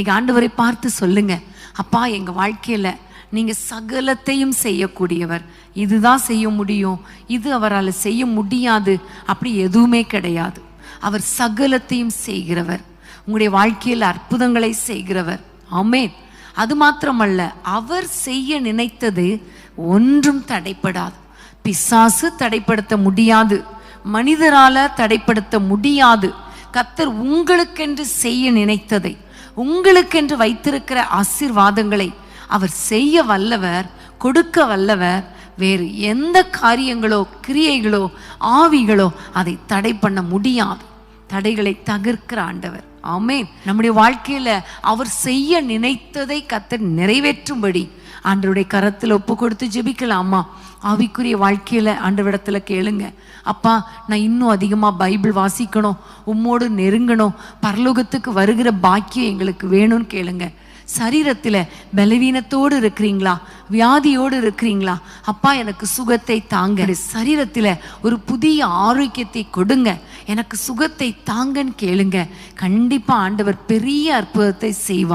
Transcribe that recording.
இன்னைக்கு ஆண்டவரை பார்த்து சொல்லுங்க. அப்பா எங்க வாழ்க்கையில நீங்க சகலத்தையும் செய்யக்கூடியவர். இதுதான் செய்ய முடியும். இது அவரால் செய்ய முடியாது. அப்படி எதுவுமே கிடையாது. அவர் சகலத்தையும் செய்கிறவர். உங்களுடைய வாழ்க்கையில் அற்புதங்களை செய்கிறவர். ஆமென். அது மாத்திரமல்ல அவர் செய்ய நினைத்தது ஒன்றும் தடைப்படாது. பிசாசு தடைப்படுத்த முடியாது. மனிதரால தடைப்படுத்த முடியாது. கத்தர் உங்களுக்கென்று செய்ய நினைத்ததை உங்களுக்கென்று வைத்திருக்கிற ஆசீர்வாதங்களை அவர் செய்ய வல்லவர் கொடுக்க வல்லவர். வேறு எந்த காரியங்களோ கிரியைகளோ ஆவிகளோ அதை தடை பண்ண முடியாது. தடைகளை தகர்க்கிற ஆண்டவர். ஆமேன். நம்முடைய வாழ்க்கையில அவர் செய்ய நினைத்ததை கத்தர் நிறைவேற்றும்படி ஆண்டவருடைய கரத்தில் ஒப்பு கொடுத்து ஜெபிக்கலாமா? ஆவிக்குரிய வாழ்க்கையில ஆண்டவரிடத்துல கேளுங்க. அப்பா நான் இன்னும் அதிகமா பைபிள் வாசிக்கணும் உம்மோடு நெருங்கணும் பரலோகத்துக்கு வருகிற பாக்கியம் எங்களுக்கு வேணும்னு கேளுங்க. சரீரத்தில் பலவீனத்தோடு இருக்கிறீங்களா? வியாதியோடு இருக்கிறீங்களா? அப்பா எனக்கு சுகத்தை தாங்க. சரீரத்தில் ஒரு புதிய ஆரோக்கியத்தை கொடுங்க. எனக்கு சுகத்தை தாங்கன்னு கேளுங்க. கண்டிப்பா ஆண்டவர் பெரிய அற்புதத்தை செய்வார்.